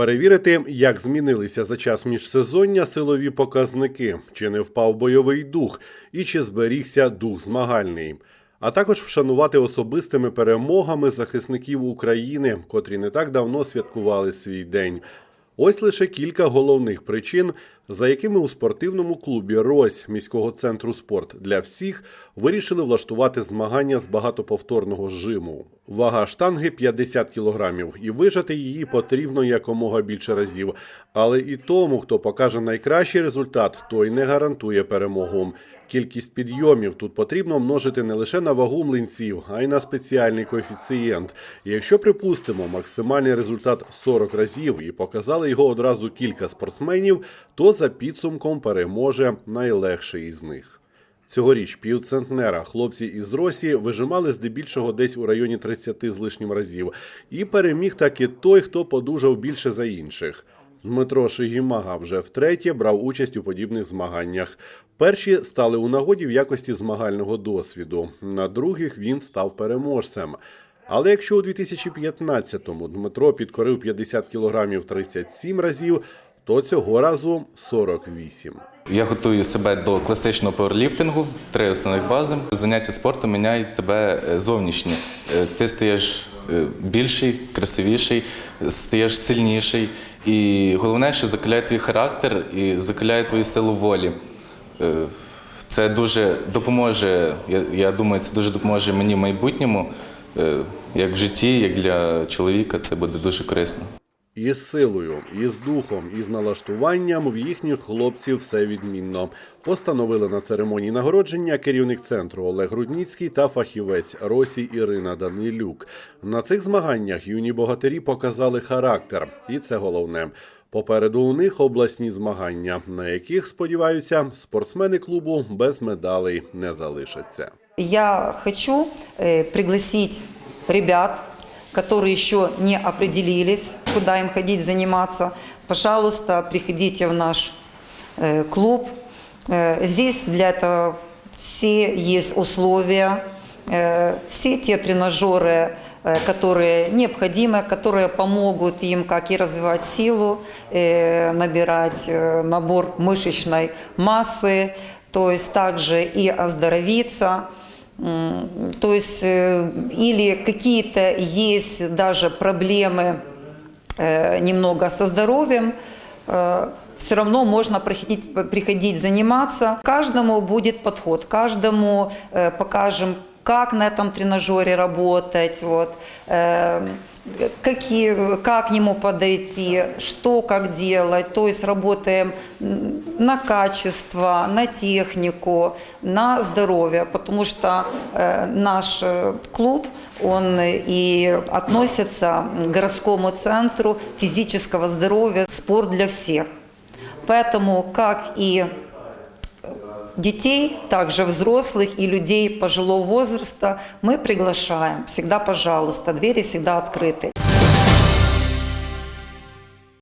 Перевірити, як змінилися за час міжсезоння силові показники, чи не впав бойовий дух і чи зберігся дух змагальний. А також вшанувати особистими перемогами захисників України, котрі не так давно святкували свій день. Ось лише кілька головних причин, за якими у спортивному клубі Рось міського центру спорт для всіх вирішили влаштувати змагання з багатоповторного жиму. Вага штанги 50 кілограмів, і вижати її потрібно якомога більше разів. Але і тому, хто покаже найкращий результат, той не гарантує перемогу. Кількість підйомів тут потрібно множити не лише на вагу млинців, а й на спеціальний коефіцієнт. Якщо припустимо максимальний результат 40 разів і показали його одразу кілька спортсменів, то за підсумком переможе найлегший із них. Цьогоріч півцентнера хлопці із Росії вижимали здебільшого десь у районі 30 з лишнім разів. І переміг таки той, хто подужав більше за інших. Дмитро Шигімага вже втретє брав участь у подібних змаганнях. Перші стали у нагоді в якості змагального досвіду. На других він став переможцем. Але якщо у 2015-му Дмитро підкорив 50 кілограмів 37 разів, то цього разу 48. Я готую себе до класичного пауерліфтингу, три основних бази. Заняття спортом міняють тебе е, зовнішнє. Е, Ти стаєш е, більший, красивіший, стаєш сильніший. І головне, що закаляє твій характер і закаляє твою силу волі. Це дуже допоможе, я, думаю, це дуже допоможе мені в майбутньому, як в житті, як для чоловіка, це буде дуже корисно. Із силою, із духом, із налаштуванням в їхніх хлопців все відмінно. Постановили на церемонії нагородження керівник центру Олег Рудніцький та фахівець Росі Ірина Данилюк. На цих змаганнях юні богатирі показали характер, і це головне. Попереду у них обласні змагання, на яких сподіваються, спортсмени клубу без медалей не залишаться. Я хочу э, пригласить ребят, которые еще не определились, куда им ходить заниматься. Пожалуйста, приходите в наш э, клуб. Э, здесь для этого все есть условия, э, все те тренажеры, которые необходимы, которые помогут им как и развивать силу, набирать набор мышечной массы, то есть также и оздоровиться. М, То есть э, или какие-то есть даже проблемы э, немного со здоровьем, все равно можно приходить, приходить заниматься. Каждому будет подход, каждому э, покажем, как на этом тренажере работать, вот, э, какие, как к нему подойти, что как делать. То есть работаем на качество, на технику, на здоровье, потому что э, наш э, клуб, он и относится к городскому центру физического здоровья «Спорт для всех». Поэтому, как и детей, также взрослых и людей пожилого возраста мы приглашаем. Всегда, пожалуйста, двери всегда открыты.